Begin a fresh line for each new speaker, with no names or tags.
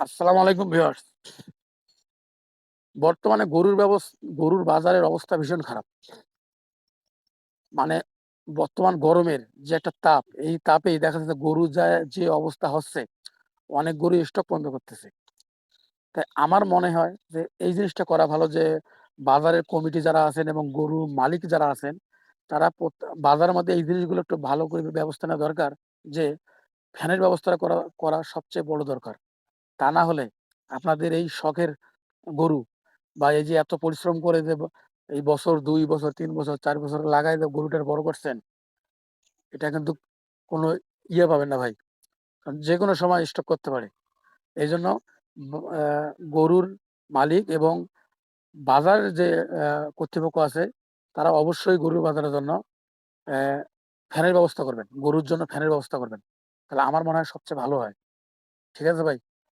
আসসালামু আলাইকুম ভিউয়ার্স। বর্তমানে গরুর ব্যবস গরুর বাজারের অবস্থা ভীষণ খারাপ। মানে বর্তমান গরমের যে একটা তাপ, এই তাপেই দেখা যাচ্ছে গরু যা যে অবস্থা হচ্ছে, অনেক গরু স্টক বন্ধ করতেছে। তাই আমার মনে হয় যে এই জিনিসটা করা ভালো যে বাজারের কমিটি যারা আছেন এবং গরুর মালিক যারা আছেন, তারা বাজারের মধ্যে এই জিনিসগুলো একটু ভালো করে ব্যবস্থা নেওয়া দরকার যে ফ্যানের ব্যবস্থা করা করা সবচেয়ে বড় দরকার। তা না হলে আপনাদের এই শখের গরু বা এই যে এত পরিশ্রম করে যে এই বছর দুই বছর, তিন বছর, চার বছর লাগাই যে গরুটার বড় করছেন, এটা কিন্তু কোনো ইয়ে পাবেন না ভাই। কারণ যেকোনো সময় স্টক করতে পারে। এই জন্য গরুর মালিক এবং বাজার যে কর্তৃপক্ষ আছে, তারা অবশ্যই গরুর বাজারের জন্য ফ্যানের ব্যবস্থা করবেন। গরুর জন্য ফ্যানের ব্যবস্থা করবেন। তাহলে আমার মনে হয় সবচেয়ে ভালো হয়। ঠিক আছে ভাই?